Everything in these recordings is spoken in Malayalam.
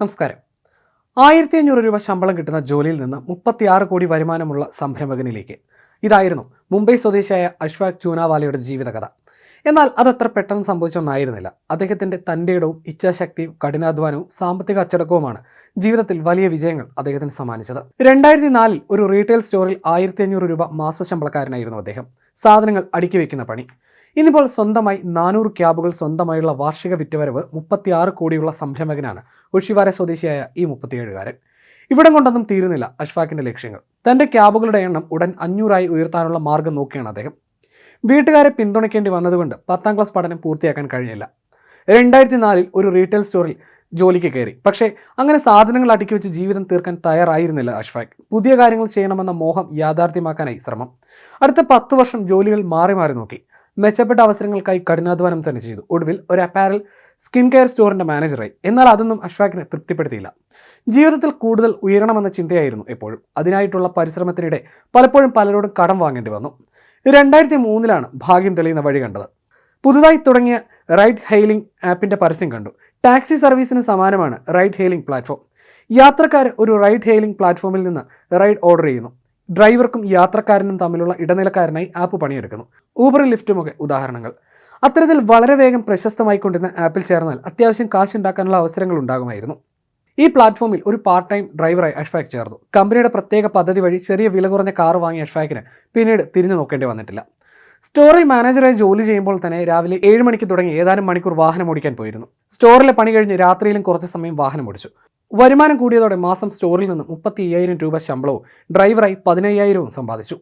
നമസ്കാരം. ആയിരത്തി അഞ്ഞൂറ് രൂപ ശമ്പളം കിട്ടുന്ന ജോലിയിൽ നിന്ന് മുപ്പത്തിയാറ് കോടി വരുമാനമുള്ള സംരംഭകനിലേക്ക്. ഇതായിരുന്നു മുംബൈ സ്വദേശിയായ അഷ്വാഖ് ചൂനാവാലയുടെ ജീവിതകഥ. എന്നാൽ അതത്ര പെട്ടെന്ന് സംഭവിച്ചൊന്നായിരുന്നില്ല. അദ്ദേഹത്തിന്റെ തന്റെ ഇടവും ഇച്ഛാശക്തിയും കഠിനാധ്വാനവും സാമ്പത്തിക അച്ചടക്കവുമാണ് ജീവിതത്തിൽ വലിയ വിജയങ്ങൾ അദ്ദേഹത്തിന് സമ്മാനിച്ചത്. രണ്ടായിരത്തി നാലിൽ ഒരു റീറ്റെയിൽ സ്റ്റോറിൽ ആയിരത്തി അഞ്ഞൂറ് രൂപ മാസശമ്പളക്കാരനായിരുന്നു അദ്ദേഹം. സാധനങ്ങൾ അടുക്കി വയ്ക്കുന്ന പണി. ഇന്നിപ്പോൾ സ്വന്തമായി നാനൂറ് ക്യാബുകൾ സ്വന്തമായുള്ള വാർഷിക വിറ്റുവരവ് മുപ്പത്തിയാറ് കോടിയുള്ള സംരംഭകനാണ് ഒഷിവാര സ്വദേശിയായ ഈ മുപ്പത്തിയേഴുകാരൻ. ഇവിടം കൊണ്ടൊന്നും തീരുന്നില്ല അഷ്ഫാഖിന്റെ ലക്ഷ്യങ്ങൾ. തന്റെ ക്യാബുകളുടെ എണ്ണം ഉടൻ അഞ്ഞൂറായി ഉയർത്താനുള്ള മാർഗം നോക്കിയാണ് അദ്ദേഹം. വീട്ടുകാരെ പിന്തുണയ്ക്കേണ്ടി വന്നതുകൊണ്ട് പത്താം ക്ലാസ് പഠനം പൂർത്തിയാക്കാൻ കഴിഞ്ഞില്ല. രണ്ടായിരത്തി നാലിൽ ഒരു റീറ്റെയിൽ സ്റ്റോറിൽ ജോലിക്ക് കയറി. പക്ഷേ അങ്ങനെ സാധനങ്ങൾ അടുക്കി വെച്ച് ജീവിതം തീർക്കാൻ തയ്യാറായിരുന്നില്ല അഷ്ഫാഖ് പുതിയ കാര്യങ്ങൾ ചെയ്യണമെന്ന മോഹം യാഥാർത്ഥ്യമാക്കാനായി ശ്രമം. അടുത്ത പത്ത് വർഷം ജോലികൾ മാറി മാറി നോക്കി. മെച്ചപ്പെട്ട അവസരങ്ങൾക്കായി കഠിനാധ്വാനം തന്നെ ചെയ്തു. ഒടുവിൽ ഒരു അപ്പാരൽ സ്കിൻ കെയർ സ്റ്റോറിന്റെ മാനേജറായി എന്നാൽ അതൊന്നും അഷ്ഫാഖിനെ തൃപ്തിപ്പെടുത്തിയില്ല. ജീവിതത്തിൽ കൂടുതൽ ഉയരണമെന്ന ചിന്തയായിരുന്നു എപ്പോഴും. അതിനായിട്ടുള്ള പരിശ്രമത്തിനിടെ പലപ്പോഴും പലരോടും കടം വാങ്ങേണ്ടി വന്നു. രണ്ടായിരത്തി മൂന്നിലാണ് ഭാഗ്യം തെളിയുന്ന വഴി കണ്ടത്. പുതുതായി തുടങ്ങിയ റൈഡ് ഹെയിലിംഗ് ആപ്പിന്റെ പരസ്യം കണ്ടു. ടാക്സി സർവീസിന് സമാനമാണ് റൈഡ് ഹെയിലിംഗ് പ്ലാറ്റ്ഫോം. യാത്രക്കാർ ഒരു റൈഡ് ഹെയിലിംഗ് പ്ലാറ്റ്ഫോമിൽ നിന്ന് റൈഡ് ഓർഡർ ചെയ്യുന്നു. ഡ്രൈവർക്കും യാത്രക്കാരനും തമ്മിലുള്ള ഇടനിലക്കാരനായി ആപ്പ് പണിയെടുക്കുന്നു. ഊബർ ലിഫ്റ്റുമൊക്കെ ഉദാഹരണങ്ങൾ. അത്തരത്തിൽ വളരെ വേഗം പ്രശസ്തമായിക്കൊണ്ടിരുന്ന ആപ്പിൽ ചേർന്നാൽ അത്യാവശ്യം കാശുണ്ടാക്കാനുള്ള അവസരങ്ങൾ ഉണ്ടാകുമായിരുന്നു. ഈ പ്ലാറ്റ്ഫോമിൽ ഒരു പാർട്ട് ടൈം ഡ്രൈവറായി അഷ്ഫാഖ് ചേർന്നു കമ്പനിയുടെ പ്രത്യേക പദ്ധതി വഴി ചെറിയ വില കുറഞ്ഞ കാർ വാങ്ങിയ അഷ്ഫാഖിന് പിന്നീട് തിരിഞ്ഞു നോക്കേണ്ടി വന്നിട്ടില്ല. സ്റ്റോറിൽ മാനേജറായി ജോലി ചെയ്യുമ്പോൾ തന്നെ രാവിലെ ഏഴ് മണിക്ക് തുടങ്ങി ഏതാനും മണിക്കൂർ വാഹനം ഓടിക്കാൻ പോയിരുന്നു. സ്റ്റോറിലെ പണി കഴിഞ്ഞ് രാത്രിയിലും കുറച്ച് സമയം വാഹനം ഓടിച്ചു. വരുമാനം കൂടിയതോടെ മാസം സ്റ്റോറിൽ നിന്ന് മുപ്പത്തി അയ്യായിരം രൂപ ശമ്പളവും ഡ്രൈവറായി പതിനയ്യായിരവും സമ്പാദിച്ചു.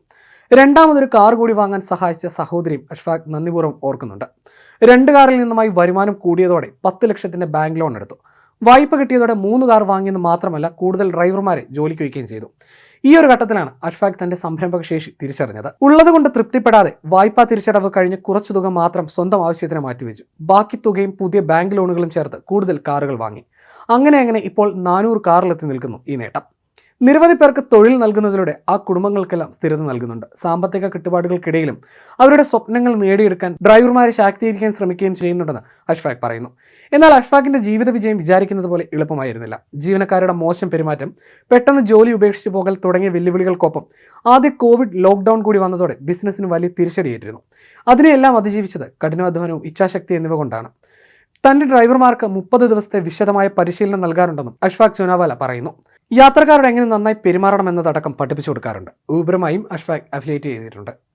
രണ്ടാമതൊരു കാർ കൂടി വാങ്ങാൻ സഹായിച്ച സഹോദരിയും അഷ്ഫാഖ് നന്ദിപൂർവം ഓർക്കുന്നുണ്ട്. രണ്ട് കാറിൽ നിന്നുമായി വരുമാനം കൂടിയതോടെ പത്ത് ലക്ഷത്തിന്റെ ബാങ്ക് ലോൺ എടുത്തു. വായ്പ കിട്ടിയതോടെ മൂന്ന് കാർ വാങ്ങിയെന്ന് മാത്രമല്ല കൂടുതൽ ഡ്രൈവർമാരെ ജോലിക്ക് വയ്ക്കുകയും ചെയ്തു. ഈ ഒരു ഘട്ടത്തിലാണ് അഷ്ഫാഖ് തന്റെ സംരംഭക ശേഷി തിരിച്ചറിഞ്ഞത്. ഉള്ളതുകൊണ്ട് തൃപ്തിപ്പെടാതെ വായ്പാ തിരിച്ചടവ് കഴിഞ്ഞ് കുറച്ചു തുക മാത്രം സ്വന്തം ആവശ്യത്തിന് മാറ്റിവെച്ചു. ബാക്കി തുകയും പുതിയ ബാങ്ക് ലോണുകളും ചേർത്ത് കൂടുതൽ കാറുകൾ വാങ്ങി. അങ്ങനെ അങ്ങനെ ഇപ്പോൾ നാനൂറ് കാറിലെത്തി നിൽക്കുന്നു ഈ നേട്ടം. നിരവധി പേർക്ക് തൊഴിൽ നൽകുന്നതിലൂടെ ആ കുടുംബങ്ങൾക്കെല്ലാം സ്ഥിരത നൽകുന്നുണ്ട്. സാമ്പത്തിക കെട്ടുപാടുകൾക്കിടയിലും അവരുടെ സ്വപ്നങ്ങൾ നേടിയെടുക്കാൻ ഡ്രൈവർമാരെ ശാക്തീകരിക്കാൻ ശ്രമിക്കുകയും ചെയ്യുന്നുണ്ടെന്ന് അഷ്ഫാഖ് പറയുന്നു. എന്നാൽ അഷ്ഫാഖിന്റെ ജീവിത വിജയം വിചാരിക്കുന്നത് പോലെ എളുപ്പമായിരുന്നില്ല. ജീവനക്കാരുടെ മോശം പെരുമാറ്റം പെട്ടെന്ന് ജോലി ഉപേക്ഷിച്ചു പോകൽ തുടങ്ങിയ വെല്ലുവിളികൾക്കൊപ്പം ആദ്യ കോവിഡ് ലോക്ക്ഡൌൺ കൂടി വന്നതോടെ ബിസിനസ്സിന് വലിയ തിരിച്ചടിയേറ്റിരുന്നു. അതിനെയെല്ലാം അതിജീവിച്ചത് കഠിനാധ്വാനവും ഇച്ഛാശക്തി എന്നിവ കൊണ്ടാണ്. തന്റെ ഡ്രൈവർമാർക്ക് മുപ്പത് ദിവസത്തെ വിശദമായ പരിശീലനം നൽകാറുണ്ടെന്നും അഷ്ഫാഖ് ചുനാവാല പറയുന്നു. യാത്രക്കാരോട് എങ്ങനെ നന്നായി പെരുമാറണമെന്നതടക്കം പഠിപ്പിച്ചു കൊടുക്കാറുണ്ട്. ഊബറുമായും അഷ്ഫാഖ് അഫിലിയേറ്റ് ചെയ്തിട്ടുണ്ട്.